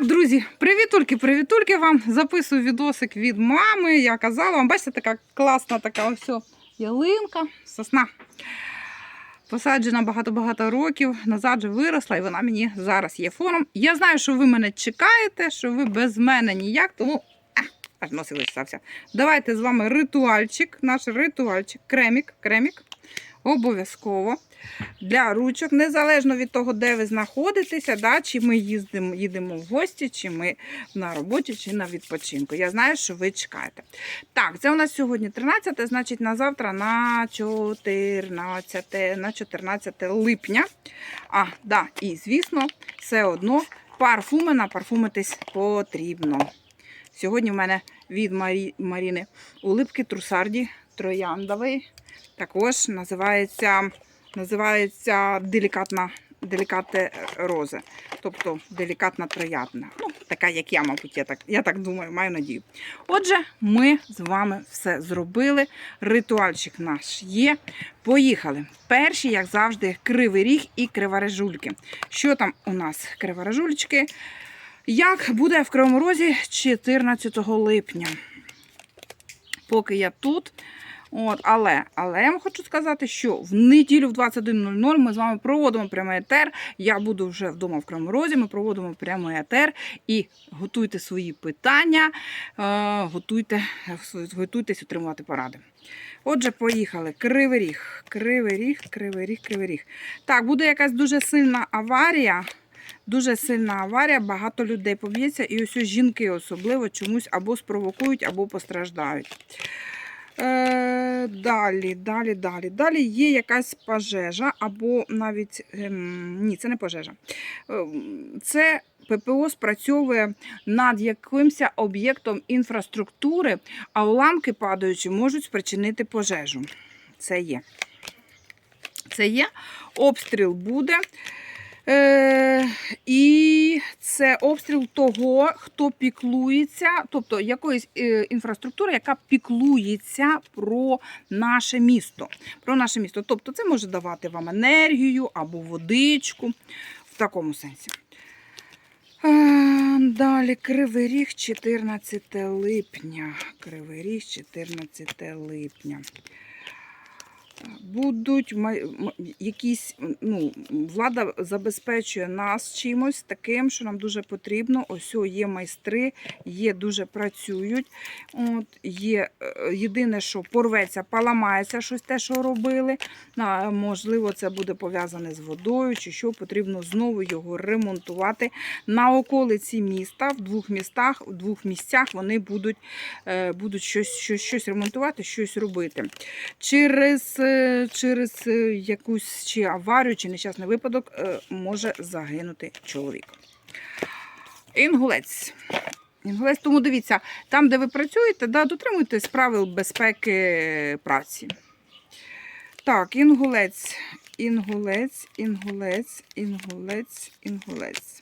Так, друзі, привітульки, привітульки вам. Записую відосик від мами. Я казала вам, бачите, така класна така ось ялинка, сосна. Посаджена багато-багато років, назад вже виросла, і вона мені зараз є фоном. Я знаю, що ви мене чекаєте, що ви без мене ніяк, тому а, аж носик зачесався. Давайте з вами ритуальчик, наш ритуальчик, кремік, кремік. Обов'язково для ручок, незалежно від того, де ви знаходитеся, да, чи ми їздимо, їдемо в гості, чи ми на роботі, чи на відпочинку. Я знаю, що ви чекаєте. Так, це у нас сьогодні 13, значить на завтра на 14, на 14 липня. А, да, і звісно, все одно парфуми напарфумитись потрібно. Сьогодні в мене від Марі, Маріни улипки Трусарді трояндовий. Також називається, називається делікатна, делікатне розе, тобто делікатна трояндна. Ну, така, як я, мабуть, я так, я так думаю, маю надію. Отже, ми з вами все зробили. Ритуальчик наш є. Поїхали. Перші, як завжди, кривий ріг і криворежульки. Що там у нас криворежульчики? Як буде в Кривому Розі 14 липня? Поки я тут. От, але, але я вам хочу сказати, що в неділю в 21.00 ми з вами проводимо прямий етер. Я буду вже вдома в Кривому Розі, ми проводимо прямий етер і готуйте свої питання, е, готуйте, готуйтесь отримувати поради. Отже, поїхали. Кривий ріг, кривий ріг, кривий ріг, кривий ріг. Так, буде якась дуже сильна аварія. Дуже сильна аварія, багато людей поб'ється, і ось жінки особливо чомусь або спровокують, або постраждають. Е, далі, далі, далі. Далі є якась пожежа, або навіть ем, ні, це не пожежа. Ем, Це ППО спрацьовує над якимось об'єктом інфраструктури, а уламки падаючи можуть спричинити пожежу. Це є. Це є. Обстріл буде. Е, і це обстріл того, хто піклується, тобто якоїсь е, інфраструктури, яка піклується про наше місто. Про наше місто. Тобто це може давати вам енергію або водичку в такому сенсі. Е, Далі Кривий Ріг, 14 липня. Кривий Ріг, 14 липня. Будуть якісь, ну, влада забезпечує нас чимось таким, що нам дуже потрібно. Ось є майстри, є дуже працюють. От, є, е, єдине, що порветься, поламається щось те, що робили. А, можливо, це буде пов'язане з водою, чи що потрібно знову його ремонтувати. На околиці міста, в двох містах, в двох місцях вони будуть, е, будуть щось, щось, щось ремонтувати, щось робити. Через, е, через е, якусь чи аварію, чи нещасний випадок е, може загинути чоловік. Інгулець. Інгулець, тому дивіться, там, де ви працюєте, да, дотримуйтесь правил безпеки праці. Так, інгулець, інгулець, інгулець, інгулець, інгулець.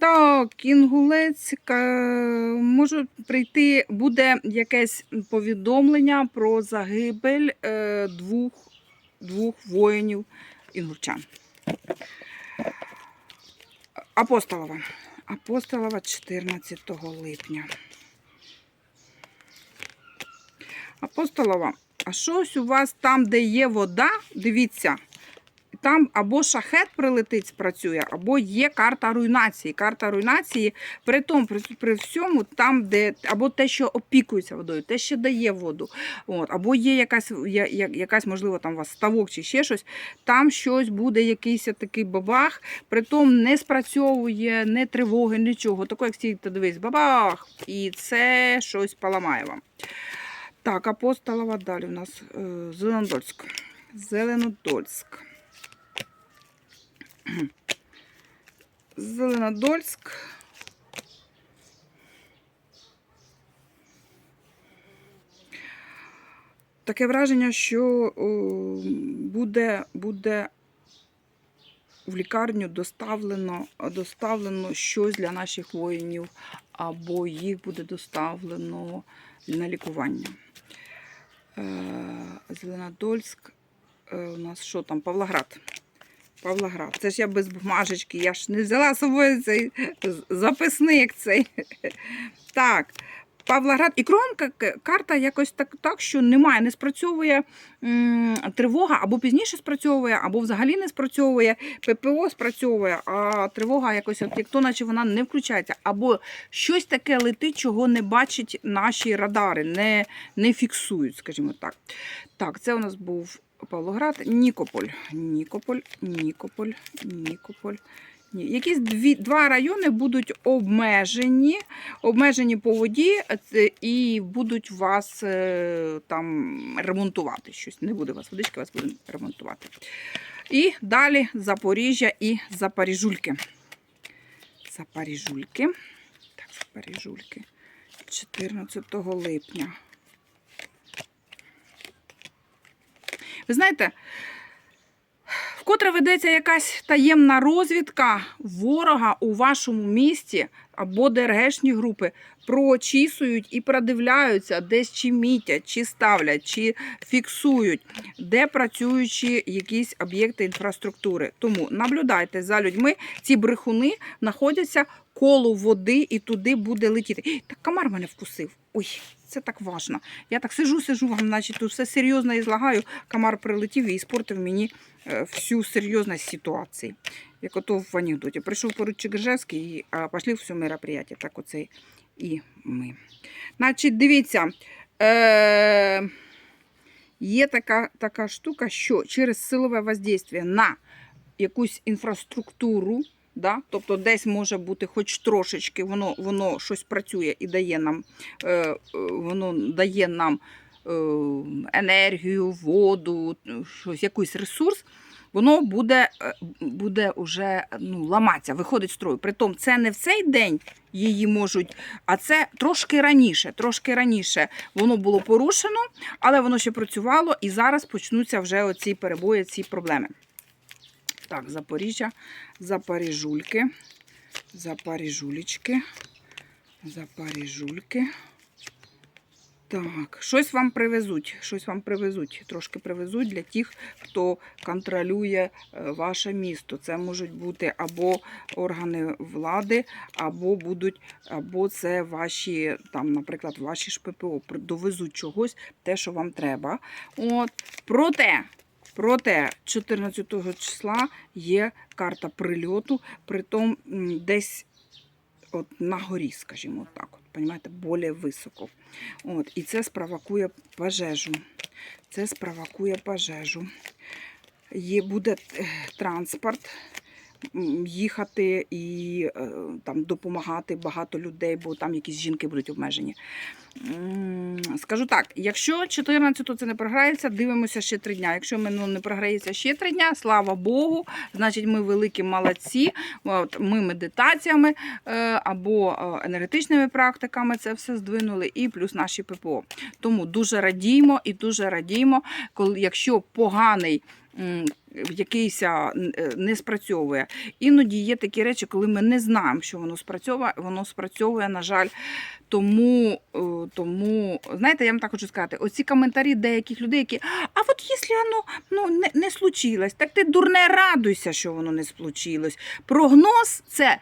Так, інгулець ка- може прийти, буде якесь повідомлення про загибель е, двох, двох воїнів інгульчан. Апостолова. Апостолова 14 липня. Апостолова, а щось у вас там, де є вода, дивіться, там або шахет прилетить, спрацює, або є карта руйнації. Карта руйнації при тому, при, при всьому, там, де або те, що опікується водою, те, що дає воду, от, або є якась, я- якась, можливо, там у вас ставок чи ще щось, там щось буде, якийсь такий бабах, при тому не спрацьовує, не тривоги, нічого. Таке, як стійте, дивись, бабах! І це щось поламає вам. Так, апостолова далі у нас е, Зеленодольськ. Зеленодольськ. Зеленодольськ. Таке враження, що буде, буде в лікарню доставлено, доставлено щось для наших воїнів, або їх буде доставлено на лікування. Е, Зеленодольськ, е, у нас що там, Павлоград. Павлоград. Це ж я без бумажечки, я ж не взяла з собою цей записник цей. Так. Павлоград і Кромка карта якось так, так, що немає, не спрацьовує м, тривога, або пізніше спрацьовує, або взагалі не спрацьовує. ППО спрацьовує, а тривога якось, от як то, наче вона не включається. Або щось таке летить, чого не бачать наші радари, не, не фіксують, скажімо так. Так, це у нас був Павлоград, Нікополь. Нікополь, Нікополь, Нікополь. Ні. Якісь дві, два райони будуть обмежені, обмежені по воді і будуть вас е, там ремонтувати щось. Не буде вас водички, вас буде ремонтувати. І далі Запоріжжя і Запоріжульки. Запоріжульки. Так, Запоріжульки. 14 липня. Ви знаєте, вкотре ведеться якась таємна розвідка ворога у вашому місті або ДРГшні групи прочісують і продивляються, десь чи мітять, чи ставлять, чи фіксують, де працюючі якісь об'єкти інфраструктури. Тому наблюдайте за людьми. Ці брехуни знаходяться коло води і туди буде летіти. Так комар мене вкусив. Ой, це так важно. Я так сижу, сижу вам, значить, тут все серйозно ізлагаю. Комар прилетів і іспортив мені е, всю серйозність ситуації. Як ото в анекдоті. Прийшов поручик Ржевський і пішли все мероприятие. Так оце і ми. Значить, дивіться. Е- є така, така штука, що через силове воздействие на якусь інфраструктуру, да? тобто десь може бути хоч трошечки, воно, воно щось працює і дає нам, е, е, воно дає нам е, енергію, воду, щось, якийсь ресурс, воно буде, е, буде уже ну, ламатися, виходить з строю. Притом це не в цей день її можуть, а це трошки раніше. Трошки раніше воно було порушено, але воно ще працювало, і зараз почнуться вже оці перебої, ці проблеми. Так, Запоріжжя, Запоріжульки, Запоріжулечки, Запоріжульки. Так, щось вам привезуть, щось вам привезуть, трошки привезуть для тих, хто контролює е, ваше місто. Це можуть бути або органи влади, або будуть, або це ваші, там, наприклад, ваші ж ППО довезуть чогось, те, що вам треба. От. Проте, проте 14 числа є карта прильоту, притом десь от на горі, скажімо так. От, понімаєте, більш високо. От, і це спровокує пожежу. Це спровокує пожежу. Є, буде е, транспорт їхати і е, там допомагати багато людей, бо там якісь жінки будуть обмежені. Скажу так, якщо 14 це не програється, дивимося ще три дня. Якщо ну, не програється ще три дня, слава Богу, значить ми великі молодці. Ми медитаціями е, або е, енергетичними практиками це все здвинули, і плюс наші ППО. Тому дуже радіємо і дуже радіємо, коли якщо поганий. Якийсь е, не спрацьовує. Іноді є такі речі, коли ми не знаємо, що воно спрацьовує, воно спрацьовує, на жаль. Тому, е, тому, знаєте, я вам так хочу сказати, оці коментарі деяких людей, які, а от якщо воно ну, не, не случилось, так ти дурне радуйся, що воно не случилось. Прогноз це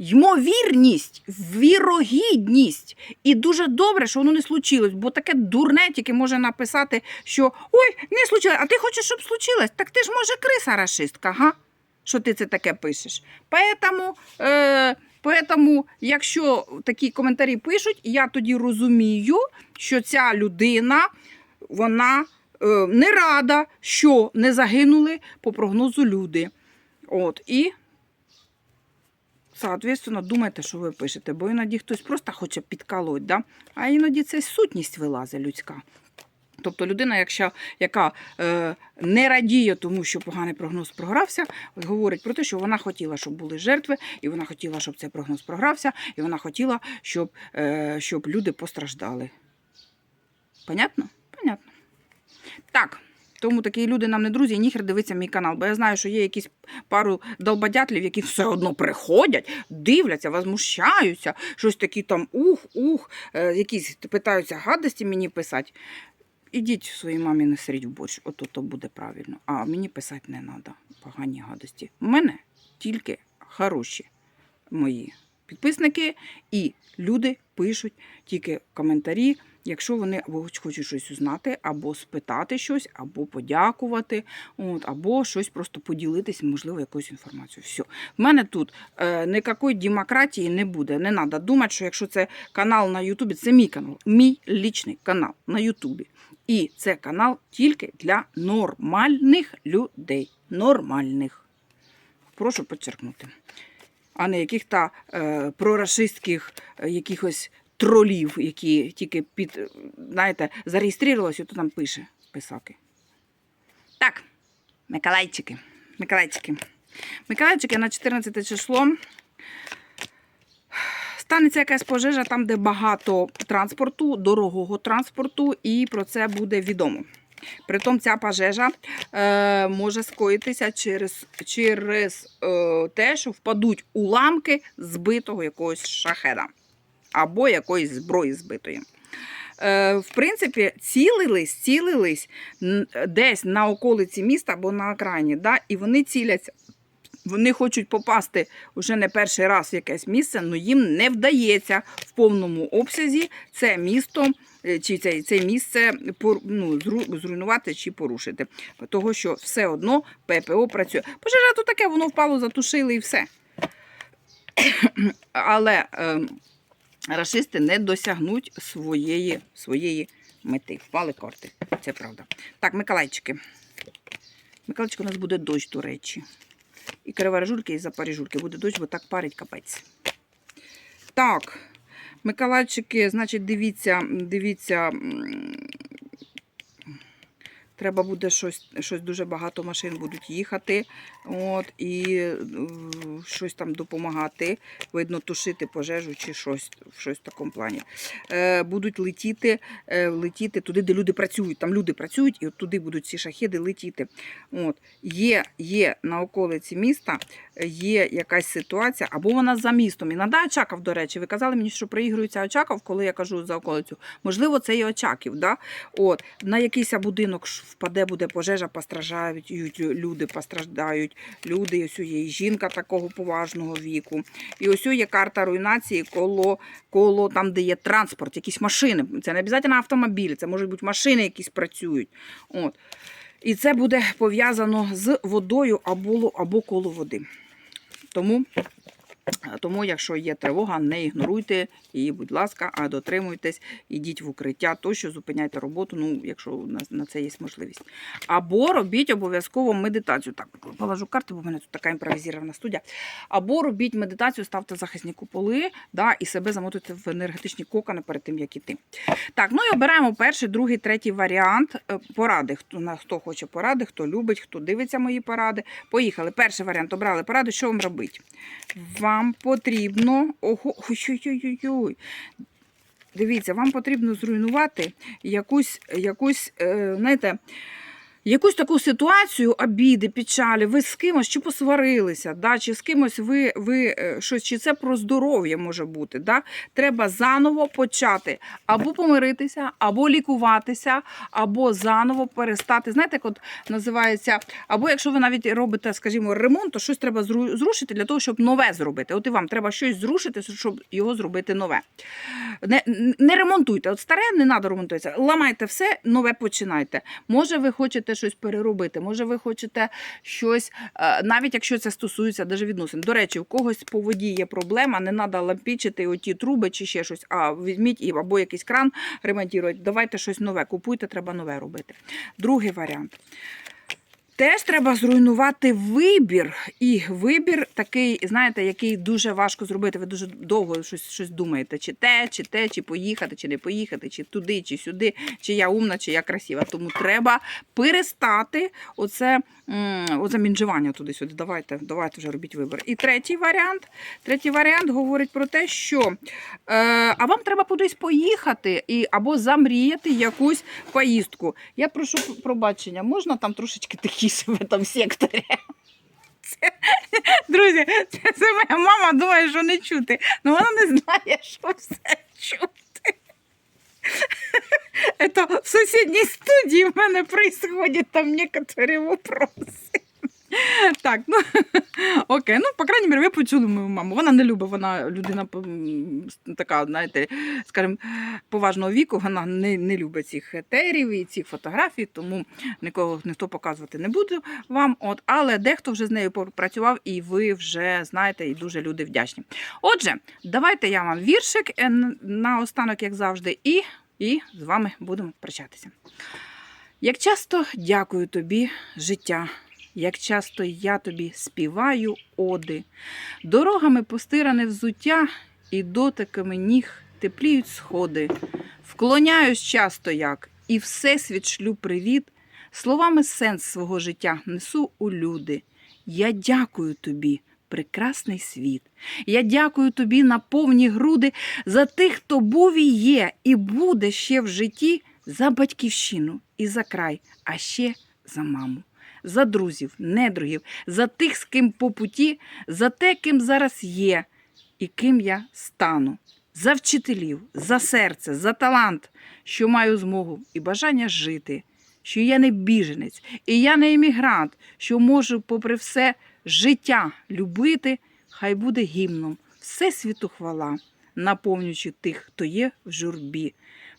ймовірність, вірогідність. І дуже добре, що воно не случилось, бо таке дурне тільки може написати, що ой, не случилось, а ти хочеш, щоб случилось? Так ти ж може криса рашистка, га? Що ти це таке пишеш? Поэтому, е, поэтому, якщо такі коментарі пишуть, я тоді розумію, що ця людина, вона е, не рада, що не загинули по прогнозу люди. От, і Соответственно, думайте, що ви пишете, бо іноді хтось просто хоче підколоть, да? а іноді це сутність вилазить людська. Тобто людина, якщо, яка е, не радіє тому, що поганий прогноз програвся, говорить про те, що вона хотіла, щоб були жертви, і вона хотіла, щоб цей прогноз програвся, і вона хотіла, щоб, е, щоб люди постраждали. Понятно? Понятно. Так. Тому такі люди нам не друзі, і ніхер дивиться мій канал. Бо я знаю, що є якісь пару долбодятлів, які все одно приходять, дивляться, возмущаються, щось такі там ух, ух, е, якісь питаються гадості мені писати. ідіть своїй мамі не сріть в борщ, ото то буде правильно. А мені писати не треба погані гадості. У мене тільки хороші мої підписники, і люди пишуть тільки коментарі, якщо вони або хочуть щось узнати, або спитати щось, або подякувати, от, або щось просто поділитись, можливо, якоюсь інформацією. Все. В мене тут е, ніякої демократії не буде. Не треба думати, що якщо це канал на Ютубі, це мій канал, мій лічний канал на Ютубі. І це канал тільки для нормальних людей. Нормальних. Прошу підчеркнути. А не яких-то е, прорашистських е, якихось тролів, які тільки під, знаєте, зареєструвалися, то там пише писаки. Так, Миколайчики. Миколайчики. Миколайчики на 14 число. Станеться якась пожежа там, де багато транспорту, дорогого транспорту, і про це буде відомо. Притом ця пожежа е, може скоїтися через, через е, те, що впадуть уламки збитого якогось шахеда або якоїсь зброї збитої. Е, в принципі, цілились, цілились десь на околиці міста або на окраїні, да, і вони ціляться. Вони хочуть попасти вже не перший раз в якесь місце, але їм не вдається в повному обсязі це місто е, чи це, це місце ну, зруйнувати чи порушити. Того, що все одно ППО працює. Пожежа то таке, воно впало, затушили і все. Але е, рашисти не досягнуть своєї, своєї мети. Впали корти. Це правда. Так, Миколайчики. Миколайчик у нас буде дощ, до речі. І криворожульки, і запоріжульки. Буде дощ, бо так парить капець. Так, Миколайчики, значить, дивіться, дивіться. Треба буде щось, щось дуже багато машин будуть їхати. От, і е, щось там допомагати. Видно, тушити пожежу чи щось, щось в такому плані. Е, будуть летіти, е, летіти туди, де люди працюють. Там люди працюють, і от туди будуть ці шахіди летіти. От. Є, є на околиці міста, є якась ситуація, або вона за містом. І Іноді Очаков, до речі, ви казали мені, що приігрується Очаков, коли я кажу за околицю. Можливо, це і Очаків. Да? От. На якийсь будинок впаде, буде пожежа, постраждають люди, постраждають люди. І ось є і жінка такого поважного віку. І ось є карта руйнації коло, коло там, де є транспорт, якісь машини. Це не обов'язково автомобілі, це можуть бути машини, якісь працюють. От. І це буде пов'язано з водою або, або коло води. Тому, тому, якщо є тривога, не ігноруйте її, будь ласка, а дотримуйтесь, ідіть в укриття, тощо зупиняйте роботу, ну, якщо на, це є можливість. Або робіть обов'язково медитацію. Так, положу карти, бо в мене тут така імпровізована студія. Або робіть медитацію, ставте захисні куполи да, і себе замотуйте в енергетичні кокони перед тим, як іти. Так, ну і обираємо перший, другий, третій варіант е, поради. Хто, хто хоче поради, хто любить, хто дивиться мої поради. Поїхали. Перший варіант обрали поради. Що вам робити? Вам потрібно. Ого, ой-ой-ой-ой. Дивіться, вам потрібно зруйнувати якусь, якусь е, знаєте, якусь таку ситуацію обіди, печалі, ви з кимось чи посварилися, да, чи з кимось ви, ви е, щось, чи це про здоров'я може бути. Да? Треба заново почати або помиритися, або лікуватися, або заново перестати. Знаєте, як от називається, або якщо ви навіть робите, скажімо, ремонт, то щось треба зрушити для того, щоб нове зробити. От і вам треба щось зрушити, щоб його зробити нове. Не, не ремонтуйте. От старе не треба ремонтуватися. Ламайте все, нове починайте. Може, ви хочете щось переробити, може, ви хочете щось, е, навіть якщо це стосується даже відносин. До речі, у когось по воді є проблема, не треба лампічити оті труби чи ще щось, а візьміть і або якийсь кран ремонтуйте, давайте щось нове. Купуйте, треба нове робити. Другий варіант. Теж треба зруйнувати вибір. І вибір такий, знаєте, який дуже важко зробити. Ви дуже довго щось, щось думаєте, чи те, чи те, чи поїхати, чи не поїхати, чи туди, чи сюди, чи я умна, чи я красива. Тому треба перестати оце, оце мінжування туди-сюди. Давайте, давайте вже робіть вибір. І третій варіант. Третій варіант говорить про те, що е, а вам треба кудись поїхати і або замріяти якусь поїздку. Я прошу пробачення, можна там трошечки тихіше в цьому секторі? Це, друзі, це, це моя мама думає, що не чути. Ну вона не знає, що все чути. Это в сусідній студії в мене происходять там некоторі вопроси. Так, ну окей, ну, по крайній мірі, ви почули мою маму. Вона не любить, вона людина така, знаєте, скажімо, поважного віку, вона не, не любить цих етерів і цих фотографій, тому нікого ніхто показувати не буде вам. От, але дехто вже з нею працював, і ви вже знаєте, і дуже люди вдячні. Отже, давайте я вам віршик е, на останок, як завжди, і, і з вами будемо прощатися. Як часто дякую тобі, життя, як часто я тобі співаю оди, дорогами постиране взуття, і дотиками ніг тепліють сходи. Вклоняюсь часто як, і всесвіт шлю привіт, словами сенс свого життя несу у люди. Я дякую тобі, прекрасний світ. Я дякую тобі на повні груди за тих, хто був і є, і буде ще в житті за батьківщину і за край, а ще за маму. За друзів, недругів, за тих, з ким по путі, за те, ким зараз є, і ким я стану, за вчителів, за серце, за талант, що маю змогу і бажання жити, що я не біженець, і я не емігрант, що можу, попри все, життя любити, хай буде гімном, все світу хвала, наповнюючи тих, хто є в журбі.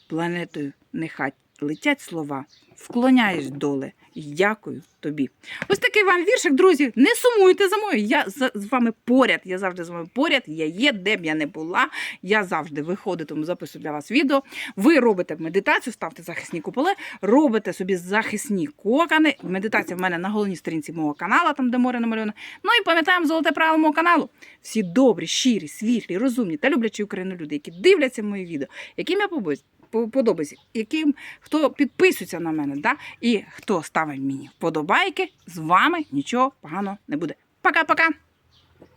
Планетою нехай летять слова, вклоняюсь доле дякую тобі. Ось такий вам віршик, друзі. Не сумуйте за мною. Я з вами поряд. Я завжди з вами поряд. Я є, де б я не була. Я завжди виходитиму, записую для вас відео. Ви робите медитацію, ставте захисні куполи, робите собі захисні кокани. Медитація в мене на головній сторінці мого каналу, там де море намальовано. Ну і пам'ятаємо золоте правило мого каналу. Всі добрі, щирі, світлі, розумні та люблячі Україну люди, які дивляться мої відео, яким я побоюсь. По- Подобається, яким хто підписується на мене, да? і хто ставить мені вподобайки, з вами нічого поганого не буде. Пока-пока!